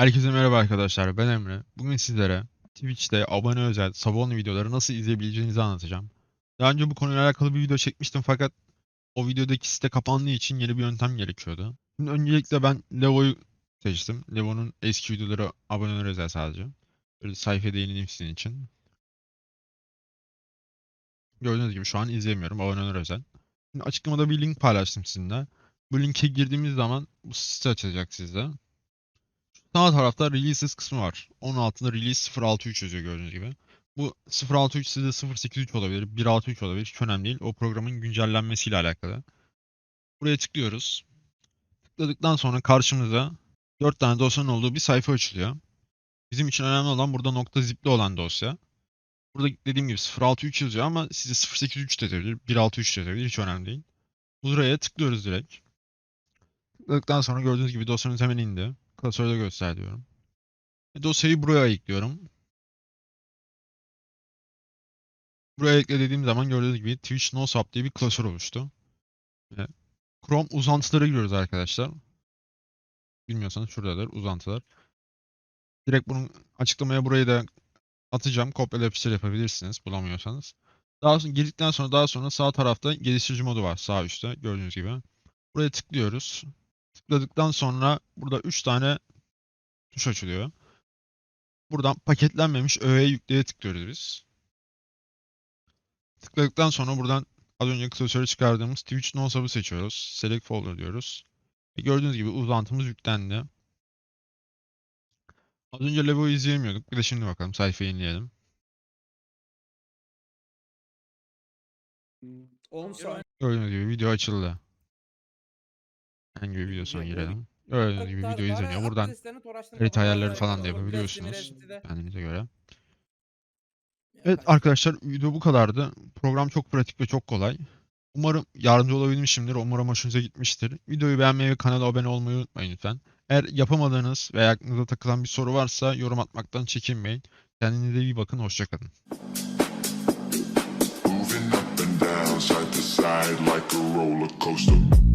Herkese merhaba arkadaşlar. Ben Emre. Bugün sizlere Twitch'te abone özel sabun videoları nasıl izleyebileceğinizi anlatacağım. Daha önce bu konuyla alakalı bir video çekmiştim fakat o videodaki site kapandığı için yeni bir yöntem gerekiyordu. Şimdi öncelikle ben Levo'yu seçtim. Levo'nun eski videoları aboneler özel sadece. Böyle sayfaya değineyim sizin için. Gördüğünüz gibi şu an izleyemiyorum. Aboneler özel. Şimdi açıklamada bir link paylaştım sizinle. Bu linke girdiğimiz zaman bu site açacak sizde. Sağ tarafta releases kısmı var. Onun altında release 063 yazıyor gördüğünüz gibi. Bu 063 sizde 083 olabilir, 163 olabilir. Hiç önemli değil. O programın güncellenmesiyle alakalı. Buraya tıklıyoruz. Tıkladıktan sonra karşımıza 4 tane dosyanın olduğu bir sayfa açılıyor. Bizim için önemli olan burada nokta zipli olan dosya. Burada dediğim gibi 063 yazıyor ama size 083 de yazabilir, 163 de yazabilir. Hiç önemli değil. Buraya tıklıyoruz direkt. Tıkladıktan sonra gördüğünüz gibi dosyanın hemen indi. Klasörde göster diyorum. E, dosyayı buraya ayıklıyorum. Buraya ekle dediğim zaman gördüğünüz gibi Twitch NoSap diye bir klasör oluştu. Chrome uzantılara giriyoruz arkadaşlar. Bilmiyorsanız şuradadır uzantılar. Direkt bunun açıklamaya burayı da atacağım. Kopyala yapıştır yapabilirsiniz bulamıyorsanız. Daha sonra girdikten sonra daha sonra sağ tarafta geliştirici modu var sağ üstte gördüğünüz gibi. Buraya tıklıyoruz. Tıkladıktan sonra burada 3 tane tuş açılıyor. Buradan paketlenmemiş öğe yükleye tıklıyoruz biz. Tıkladıktan sonra buradan az önce klasörü çıkardığımız Twitch NoSub'ı seçiyoruz. Select Folder diyoruz. Ve gördüğünüz gibi uzantımız yüklendi. Az önce Levo'yu izleyemiyorduk. Bir de şimdi bakalım sayfayı yenileyelim. 10 saniye. Gördüğünüz gibi video açıldı. Hangi bir videosuna Video- girelim. Gördüğünüz gibi video izleniyor. Buradan harita ayarları falan da yapabiliyorsunuz kendinize göre. Evet arkadaşlar video bu kadardı. Program çok pratik ve çok kolay. Umarım yardımcı olabilmişimdir. Umarım hoşunuza gitmiştir. Videoyu beğenmeyi ve kanala abone olmayı unutmayın lütfen. Eğer yapamadığınız veya aklınıza takılan bir soru varsa yorum atmaktan çekinmeyin. Kendinize iyi bakın. Hoşçakalın. Moving up and down, side to side like a roller coaster.